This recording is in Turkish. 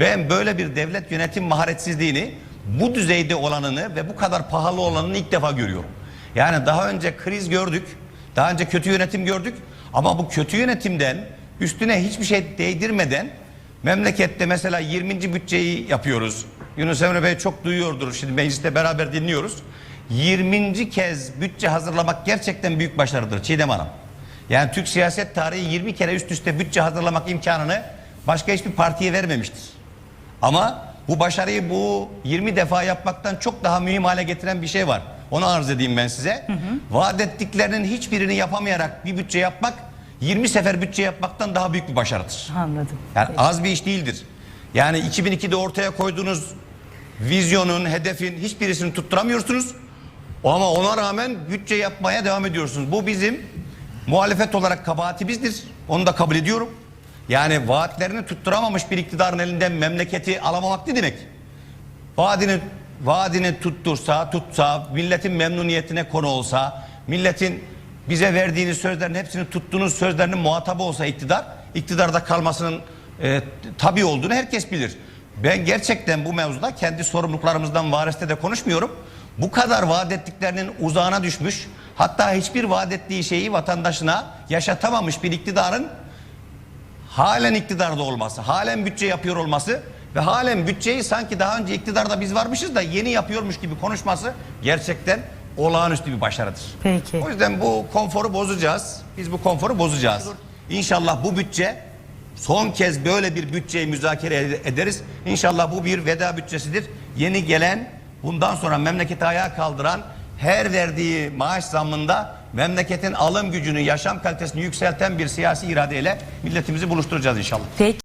Ben böyle bir devlet yönetim maharetsizliğini bu düzeyde olanını ve bu kadar pahalı olanını ilk defa görüyorum. Yani daha önce kriz gördük, daha önce kötü yönetim gördük ama bu kötü yönetimden üstüne hiçbir şey değdirmeden memlekette mesela 20. bütçeyi yapıyoruz. Yunus Emre Bey çok duyuyordur şimdi mecliste beraber dinliyoruz. 20. kez bütçe hazırlamak gerçekten büyük başarıdır Çiğdem Hanım. Yani Türk siyaset tarihi 20 kere üst üste bütçe hazırlamak imkanını başka hiçbir partiye vermemiştir. Ama bu başarıyı bu 20 defa yapmaktan çok daha mühim hale getiren bir şey var. Onu arz edeyim ben size. Vaat ettiklerinin hiçbirini yapamayarak bir bütçe yapmak 20 sefer bütçe yapmaktan daha büyük bir başarıdır. Anladım. Yani az bir iş değildir. Yani 2002'de ortaya koyduğunuz vizyonun, hedefin hiçbirisini tutturamıyorsunuz. Ama ona rağmen bütçe yapmaya devam ediyorsunuz. Bu bizim muhalefet olarak kabahatimizdir. Onu da kabul ediyorum. Yani vaatlerini tutturamamış bir iktidarın elinden memleketi alamamak ne demek? Vaadini vaadini tuttursa, tutsa, milletin memnuniyetine konu olsa, milletin bize verdiğiniz sözlerin hepsini tuttuğunuz sözlerinin muhatabı olsa iktidar, iktidarda kalmasının e, tabii olduğunu herkes bilir. Ben gerçekten bu mevzuda kendi sorumluluklarımızdan variste de konuşmuyorum. Bu kadar vaat ettiklerinin uzağına düşmüş, hatta hiçbir vaat ettiği şeyi vatandaşına yaşatamamış bir iktidarın halen iktidarda olması, halen bütçe yapıyor olması ve halen bütçeyi sanki daha önce iktidarda biz varmışız da yeni yapıyormuş gibi konuşması gerçekten olağanüstü bir başarıdır. Peki. O yüzden bu konforu bozacağız. Biz bu konforu bozacağız. İnşallah bu bütçe son kez böyle bir bütçeyi müzakere ed- ederiz. İnşallah bu bir veda bütçesidir. Yeni gelen bundan sonra memleketi ayağa kaldıran her verdiği maaş zammında memleketin alım gücünü, yaşam kalitesini yükselten bir siyasi iradeyle milletimizi buluşturacağız inşallah. Peki.